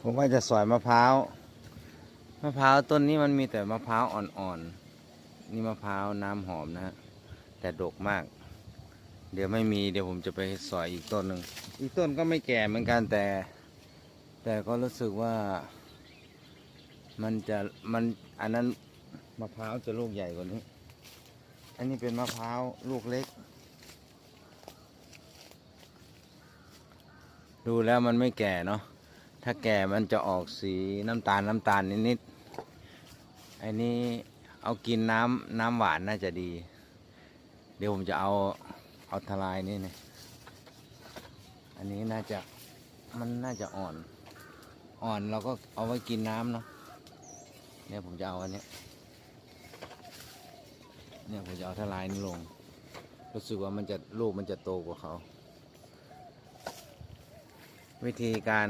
ผมว่าจะสอยมะพร้าว มะพร้าวต้นนี้มันมีแต่มะพร้าวอ่อนๆ นี่มะพร้าวน้ำหอมนะฮะ แต่ดกมาก เดี๋ยวไม่มีเดี๋ยวผมจะไปสอยอีกต้นหนึ่ง อีกต้นก็ไม่แก่เหมือนกันแต่ แต่ก็รู้สึกว่า มันจะมันอันนั้นมะพร้าวจะลูกใหญ่กว่านี้ อันนี้เป็นมะพร้าวลูกเล็ก ดูแล้วมันไม่แก่เนาะ ถ้าแก่มันจะออกสีน้ำตาลน้ำตาลนิดๆอันนี้เอากินน้ำน้ำหวานน่าจะดี เดี๋ยวผมจะเอาเอาทลายนี่นี่อันนี้น่าจะมันน่าจะอ่อน อ่อนเราก็เอาไว้กินน้ำเนาะเนี่ยผมจะเอาอันนี้เนี่ยผมจะเอาทลายนี่ลง รู้สึกว่ามันจะลูกมันจะโตกว่าเขา วิธีการ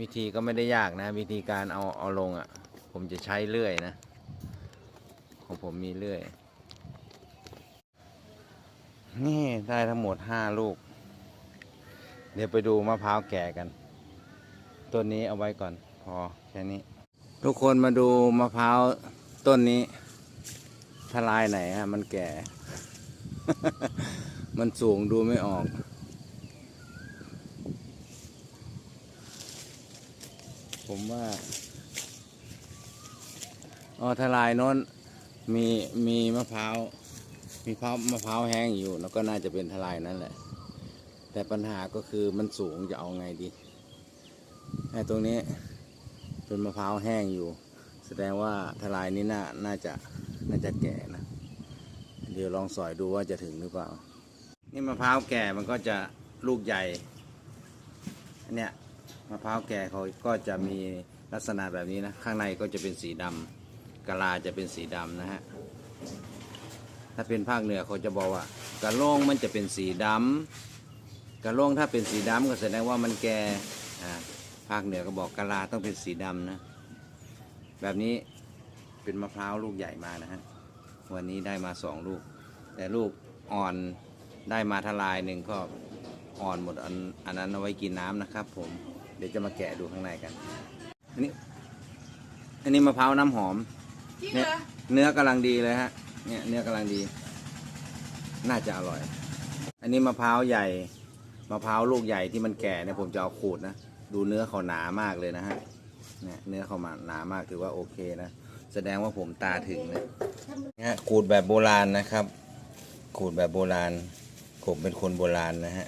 วิธีก็ไม่ได้ยากนะ วิธีการเอาเอาลงอะ่ะ ผมจะใช้เลื่อยนะ ของผมมีเลื่อย นี่ได้ทั้งหมดห้าลูก เดี๋ยวไปดูมะพร้าวแก่กัน ต้นนี้เอาไว้ก่อนพอแค่นี้ ทุกคนมาดูมะพร้าวต้นนี้ทลายไหนฮะมันแก่ มันสูงดูไม่ออก ผมว่าอ๋อทลายโน้นมีมีมะพร้าวมีพร้าวมะพร้าวแห้งอยู่ แล้วก็น่าจะเป็นทลายนั่นแหละ แต่ปัญหาก็คือมันสูงจะเอาไงดีไอ้ตรงนี้เป็นมะพร้าวแห้งอยู่ แสดงว่าทลายนี้น่าน่าจะน่าจะแก่นะเดี๋ยวลองสอยดูว่าจะถึงหรือเปล่า นี่มะพร้าวแก่มันก็จะลูกใหญ่อันเนี้ย มะพร้าวแก่เขาก็จะมีลักษณะแบบนี้นะ ข้างในก็จะเป็นสีดำกะลาจะเป็นสีดำนะฮะ ถ้าเป็นภาคเหนือเขาจะบอกว่ากะโลงมันจะเป็นสีดำกะโลงถ้าเป็นสีดำก็แสดงว่ามันแก่อ่าภาคเหนือก็บอกกะลาต้องเป็นสีดำนะ แบบนี้เป็นมะพร้าวลูกใหญ่มานะฮะ วันนี้ได้มาสองลูก แต่ลูกอ่อนได้มาทลายหนึ่งก็อ่อนหมดอันอันนั้นเอาไว้กินน้ำนะครับผม เดี๋ยวจะมาแกะดูข้างในกัน อันนี้ อันนี้มะพร้าวน้ำหอม จริงเนี่เหยรอเนื้อกำลังดีเลยฮะ เนี่ยเนื้อกำลังดี น่าจะอร่อย อันนี้มะพร้าวใหญ่ มะพร้าวลูกใหญ่ที่มันแก่เนี่ยผมจะเอาขูดนะ ดูเนื้อเขาหนามากเลยนะฮะ เนี่ยเนื้อเขามาหนามากถือว่าโอเคนะ แสดงว่าผมตาถึงนะเนี่ยฮะขูดแบบโบราณนะครับ ขูดแบบโบราณ ผมเป็นคนโบราณนะฮะ